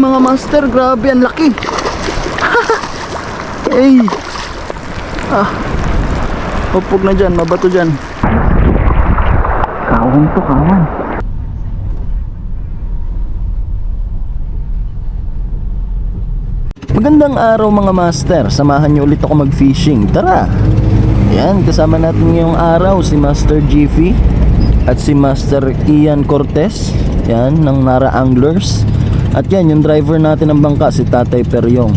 Mga master, grabe, ang laki. Ay. Ah. Upog na dyan, mabato dyan. Kawan to, kawan. Magandang araw mga master, samahan niyo ulit ako mag-fishing. Tara! Yan, kasama natin ngayong araw si Master Jiffy at si Master Ian Cortez. Yan, ng Nara Anglers. At yan, yung driver natin ng bangka, si Tatay Peryong.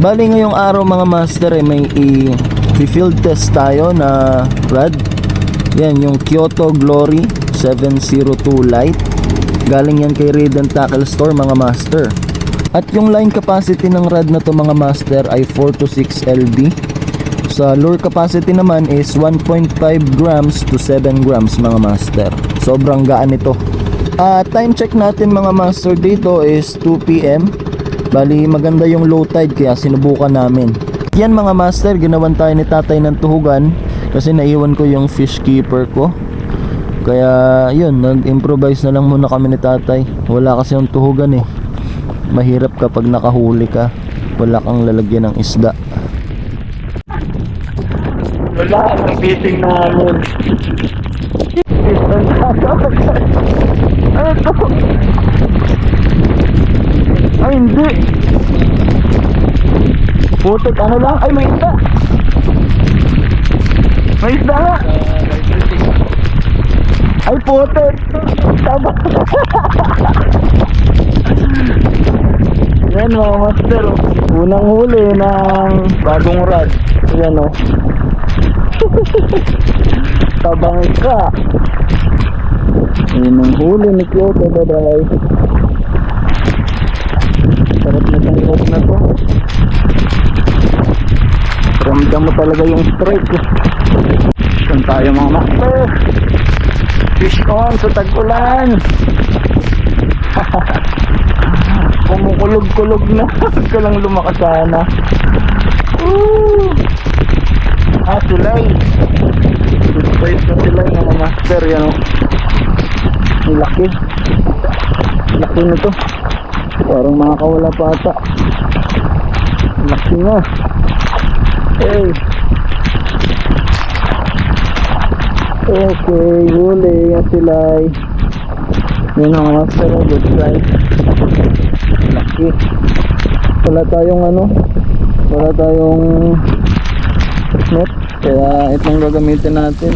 Bali ngayong araw mga master, eh, may i-field test tayo na rod. Yan, yung Kyoto Glory 702 Lite. Galing yan kay Raiden Tackle Store mga master. At yung line capacity ng rod na to mga master ay 4 to 6 lb. Sa lure capacity naman is 1.5 grams to 7 grams mga master. Sobrang gaan ito. Ah, time check natin mga master dito is 2 p.m. Bali maganda yung low tide kaya sinubukan namin. Yan mga master, ginawan tayo ni tatay ng tuhugan kasi naiwan ko yung fish keeper ko. Kaya yun, nag-improvise na lang muna kami ni tatay. Wala kasi yung tuhugan eh. Mahirap kapag nakahuli ka, wala kang lalagyan ng isda. Wala, ang fishing namin. Ano to? Ay, hindi. Putot, ano lang? Ay, may isda. May isda nga. Ay, putot. Tama. Yan mga master. oh. Unang huli ng bagong rod. Yan o. Tabang ka. Yan ang huli ni Kyoto, baday. Sarap na tanggap na to. Ramdam mo talaga yung strike. Saan tayo mga master? Fish on sa tag-ulan. Kumukulog-kulog na. Huwag ka lang lumakas sana. Woo! Ah, tulay. Size na tulay mga master. Yan o. Ang laki. Laki nito. Parang makakawala pa ata. Laki nga. Hey. Okay, huli yung silay. Yun ang master. Good size. Laki. Wala tayong ano. Wala tayong net. Kaya itong gagamitin natin.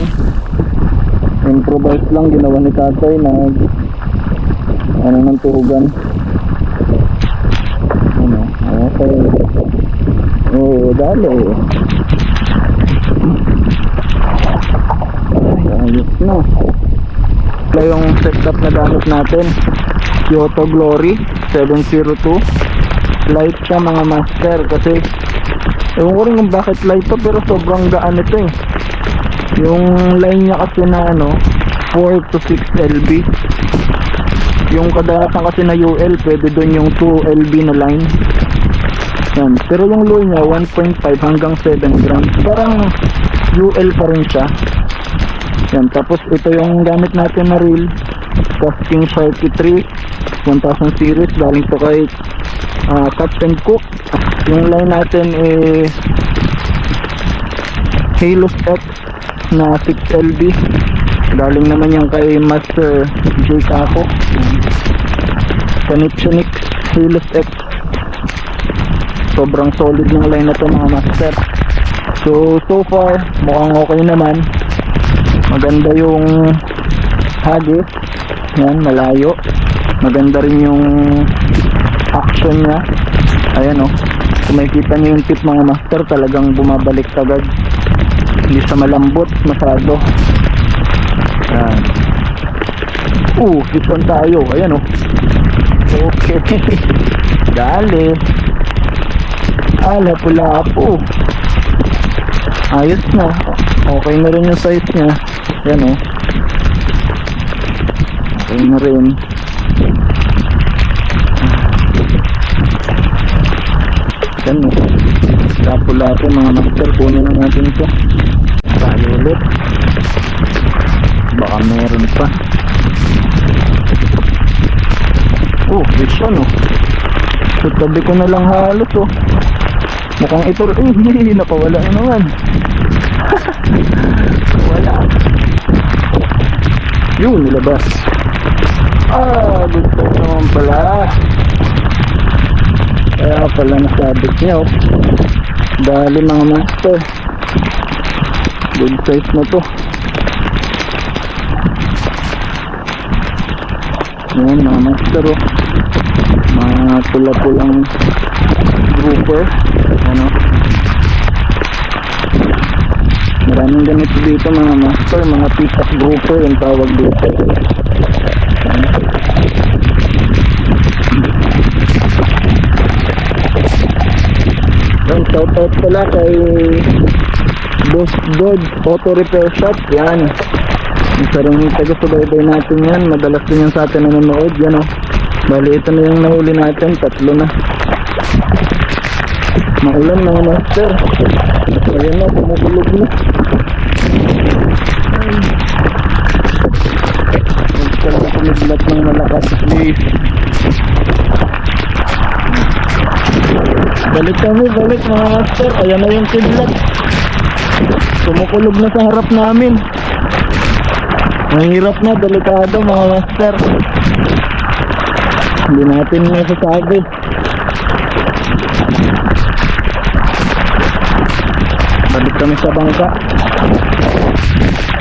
Improvise lang ginawa ni tatay na ano ng tuhugan. Ano, okay. Oo, dali. Ay, ayos na. Ito yung setup na gamit natin. Kyoto Glory 702. Light siya mga master kasi ewan ko rin kung bakit light to pero sobrang gaan ito eh. Yung line niya kasi na ano 4 to 6 LB. Yung kadalasan kasi na UL pwede doon yung 2 LB na line. Yan. Pero yung lure niya 1.5 hanggang 7 grams. Parang UL pa rin siya. Yan. Tapos ito yung gamit natin na reel. Casting Sharky 3 1000 series. Galing to kay ah, Captain Cook. Yung line natin is Halos X na 6LB. Galing naman yan kay Master J. Kako. Panitsunix Halos X. Sobrang solid yung line na to mga master. So, so far, mukhang okay naman. Maganda yung hagis. Yan, malayo. Maganda rin yung action niya. Ayan o. Kung makikita niyo yung tip mga master, talagang bumabalik agad. Hindi siya malambot masyado. Yan. Uh, ipon tayo. Ayan o. Okay. Dali. Ala, pula po. Ayos na. Okay na rin yung size niya. Yan o. Okay na rin. Yan o. Pula po mga master. Kunin na natin ito. Ulit. Baka meron pa. Oh, fish on oh. Tabi ko na lang halos oh. Mukhang ito, eh, napawala na naman. Wala. Yun, nilabas. Ah, good size naman pala. Kaya pala nasabit niya oh. Dali mga master. Good size na to. Yan mga master oh. Mga pula-pulang grouper. Ano? Maraming ganito dito mga master. Mga pitas grouper yung tawag dito. Yan, shout out pala kay Boss Dodge Auto Repair Shop. Yan. Isa rin yung taga-subaybay natin yan. Madalas din yan sa atin nanonood. Yan o. Bali, ito na yung nahuli natin. Tatlo na. Maulan mga master. Ayan na, tumukulog na. Huwag ka lang kumidlat ng malakas, please. Balik kami, balik mga master. Ayan na yung kidlat. Tumukulog na sa harap namin. Mahirap na, delikado mga master. Hindi natin masasabi. Balik kami sa bangka.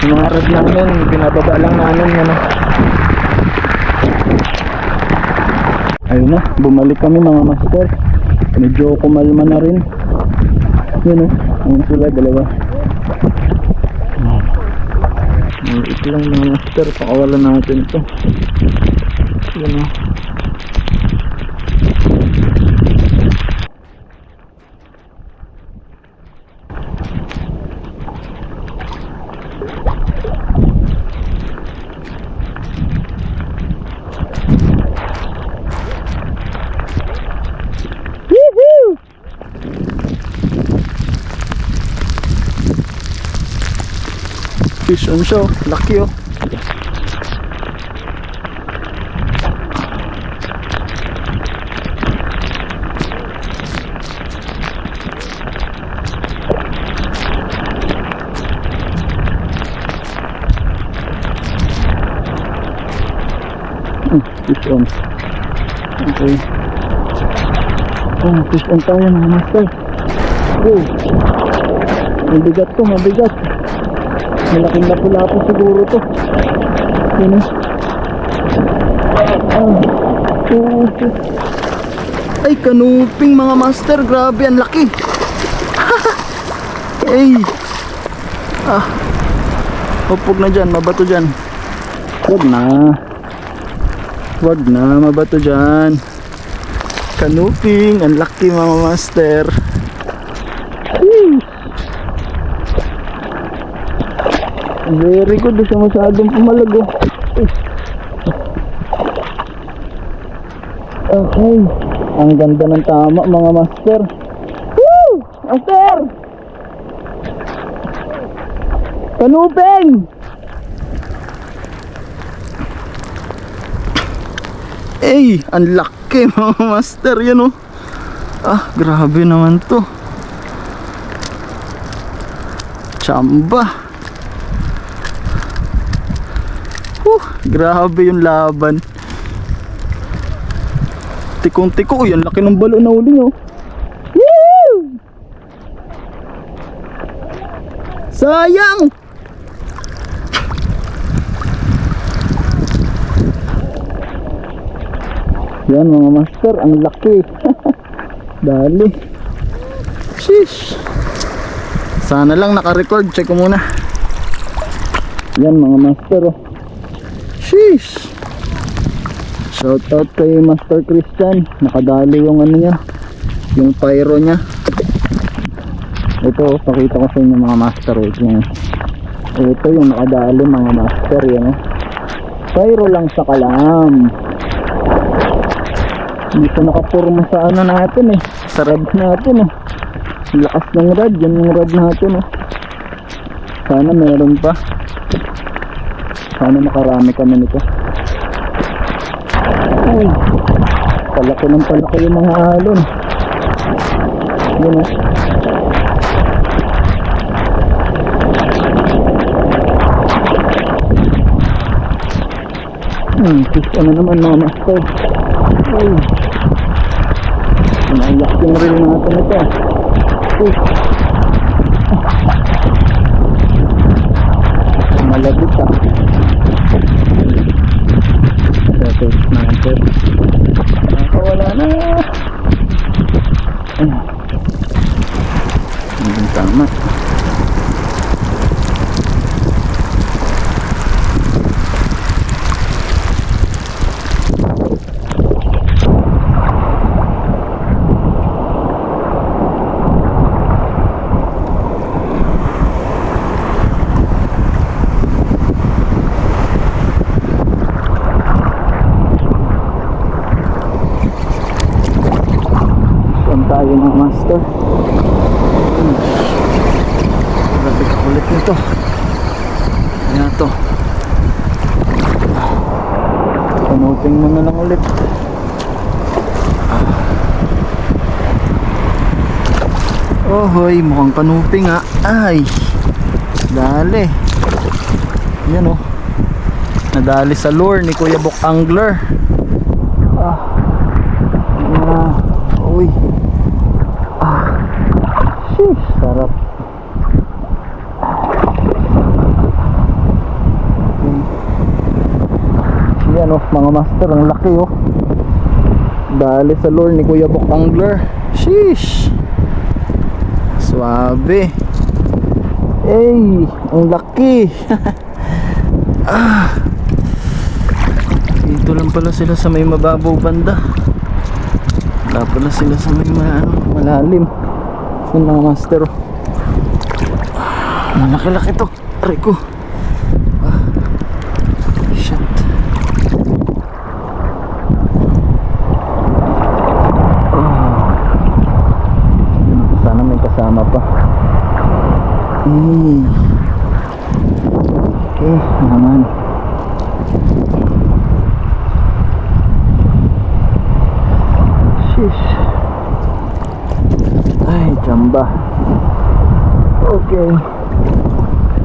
Yung mga rod namin, binababa lang namin ah. Ayun na, bumalik kami mga master. Medyo kumalma na rin. Yun oh, ayun sila dalawa. Maliit lang mga master, pakawalan natin ito. Yun oh. Fish on show, laki oh. Hmm, fish on. Okay. Oh, fish on tayo mga master. Oh. Mabigat to, mabigat. Malaking lapu-lapu siguro to. Yun. Ah. Oh. Ay, kanuping mga master. Grabe, ang laki. Ay. Ah. Hupog na dyan, mabato dyan. Wag na. Wag na, mabato dyan. Kanuping, ang laki mga master. Woo! Very good, di siya masyadong pumalago. Okay. Ang ganda ng tama mga master. Woo! Master! Kanuping! Eh, ang laki mga master yan oh. Ah, grabe naman to. Chamba. Grabe yung laban. Tikong tiko, yan laki ng balo na uli. Woo! Sayang! Yan mga master, ang laki. Dali. Sheesh. Sana lang naka-record, check ko muna. Yan mga master oh. Sheesh. Shout out kay Master Christian. Nakadali yung ano niya. Yung pyro niya. Ito, pakita ko sa inyo mga master. Ito yung, ito yung nakadali mga master. Yan oh. Pyro lang sa kalam. Hindi ko nakapurma sa ano natin eh. Sa rod natin eh. Lakas ng rod. Yan yung rod natin eh. Sana meron pa. Sana makarami kami nito. Ay. Palaki ng palaki yung mga alon. Yan o. Hmm, fish ano naman mga master. Ay. Naiyak yung reel natin ito. Uy. Malabit ah. Settle natin. Nakawala na. Hindi tama. Saan tayo mga master? Hmm. Grabe ka kulit nito. Ayan to. Panuting mo na lang ulit. Oh, hoy, mukhang panuping nga. Ay, dali. Yan oh. Nadali sa lure ni Kuya Bok Angler. Ah. Ah, uy. Ah. Sheesh, sarap. Okay. Yan oh, mga master, ang laki oh. Dali sa lure ni Kuya Bok Angler. Sheesh. Suabe. Ey, ang laki. ah. Dito lang pala sila sa may mababaw banda. Wala pala sila sa may ma ano, malalim. Yung mga master. oh. Malaki-laki to. Aray ko. Ah. Shit. Ah. Sana may kasama pa. Eh. Okay, naman. Shish. Ay, chamba. Okay.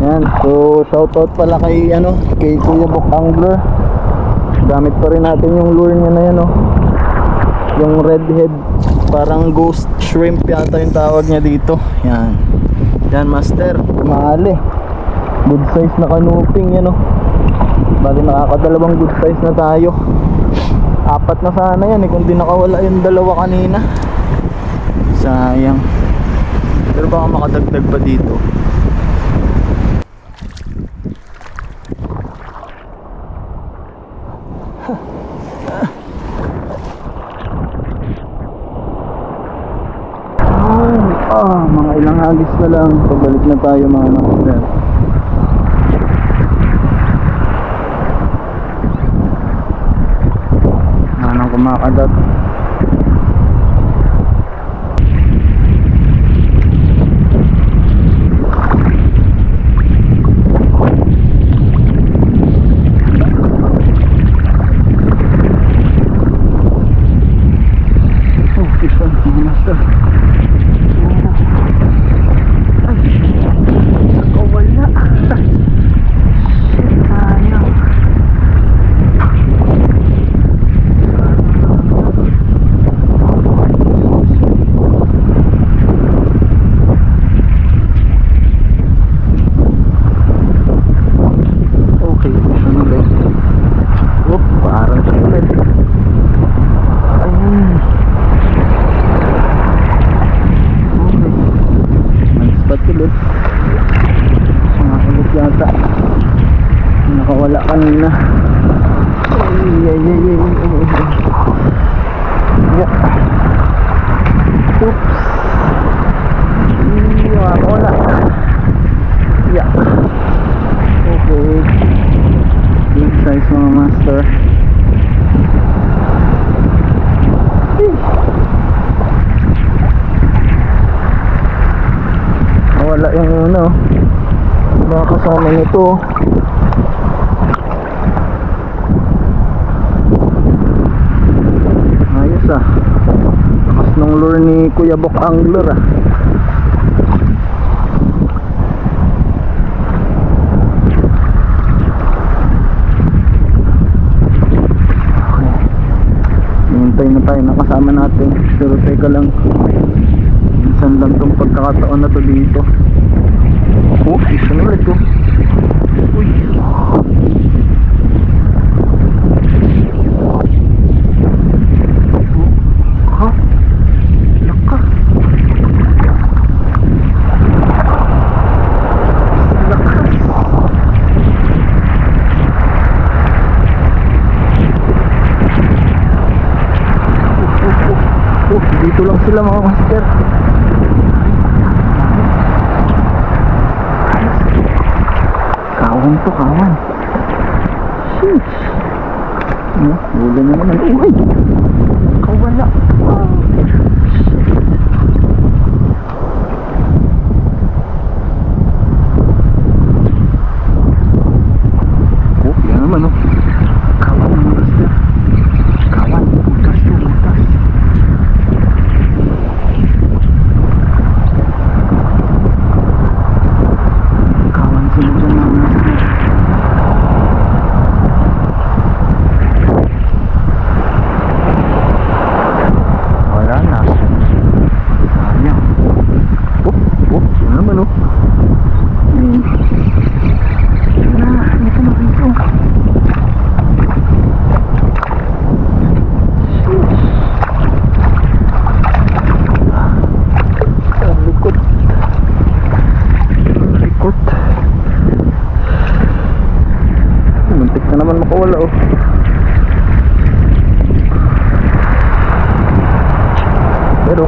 Yan, so shoutout pala kay ano, kay Kuya Bok Angler. Gamit pa rin natin yung lure niya na yan, oh. Yung redhead, parang ghost shrimp yata yung tawag niya dito. Yan. Yan, master. Mahali. Good size na kanuping yan, oh. Bali nakakadalawang good size na tayo. Apat na sana yan eh kung di nakawala yung dalawa kanina. Sayang. Pero baka makadagdag pa dito. Ay, ah, hagis na lang. Pabalik na tayo mga master. Manang kumakadat. Oh, fish on, mga master. Oh, wala. Shit, sayang. Okay, ano ba? Oh, parang siya ulit. Ayun. Okay. Mga ulit yata. Nakawala kanina. Ay, ay, ay, ay, ay. Oops. Yeah, wala. Yeah. Okay. Big size mga master. Wala yung ano. Mga kasama nito. Ayos Kuya Bok Angler ah. Hintay na nakasama natin. Pero teka lang. Minsan lang tong pagkakataon na to dito. Oh, isa na ulit oh. Uy. Ha? Laka. Lakas. Oh, dito lang sila mga master. Kawan to, kawan. Sheesh. Ano? Huli na naman. Uy! Kawala. Ah. Oh, yan naman oh. Kawan mga master. Kawan. Butas to, butas. Kawan sila dyan mga master. Wala na. Sayang. Oh, oh, yun naman oh. Hmm. Wala, ito na rito. Ang likot. Ang likot. Naman makawala oh. Pero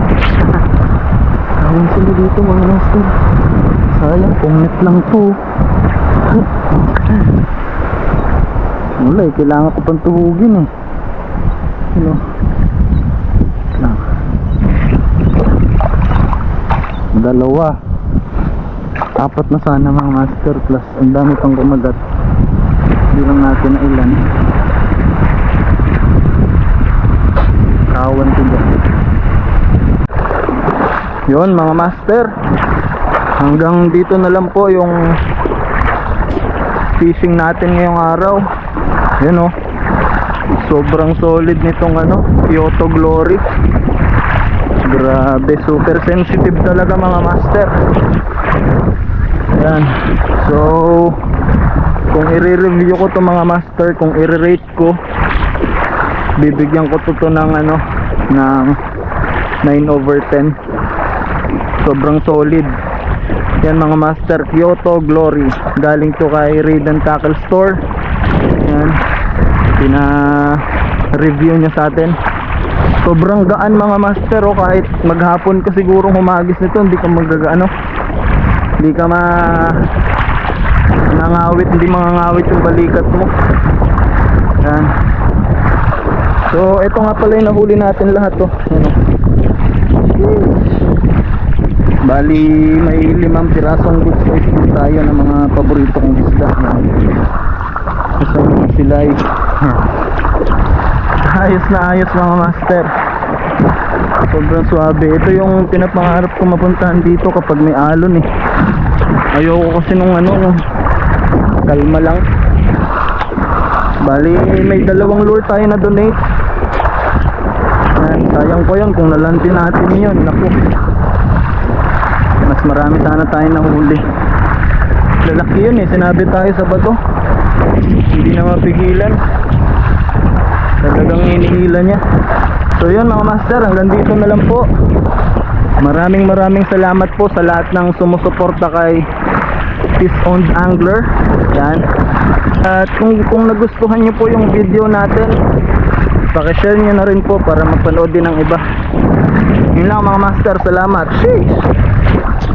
Kawin sila dito mga master Sayang net lang to. Wala eh, kailangan ko pang tuhugin eh. Ano? Lang. Dalawa. Apat na sana mga master plus Ang dami pang kumagat Natin na ilan. Kawan ko dyan yun mga master. Hanggang dito na lang po yung fishing natin ngayong araw. Yun oh. Sobrang solid nitong ano Kyoto Glory. Grabe super sensitive talaga mga master. Yan so kung i-review ko to mga master kung i-rate ko bibigyan ko to, to ng ano ng 9 over 10 sobrang solid. Yan mga master Kyoto Glory. Galing to kay Raid and Tackle Store. Yan. Pina review niya sa atin. Sobrang gaan mga master oh, kahit maghapon ka siguro humagis nito hindi ka magagaano hindi ka ma nangawit hindi mangangawit yung balikat mo yan so ito nga pala yung nahuli natin lahat to yan, oh. Bali, may limang pirasong good din tayo ng mga paborito kong isda. Kasama sila ay ayos na ayos mga master. Sobrang swabe. Ito yung pinapangarap ko mapuntahan dito kapag may alon eh. Ayoko kasi nung ano, nung kalma lang. Bali, may dalawang lure tayo na donate. Ayan, sayang ko yun kung nalanti natin yun. Naku mas marami sana tayo nahuli lalaki yun eh sinabi tayo sa bato hindi na mapigilan talagang hinihila niya so yun mga master hanggang dito na lang po maraming maraming salamat po sa lahat ng sumusuporta kay Fish Owned Angler. Yan. At kung, kung nagustuhan nyo po yung video natin pakishare nyo na rin po para mapanood din ng iba. Yun lang mga master. Salamat. Sheesh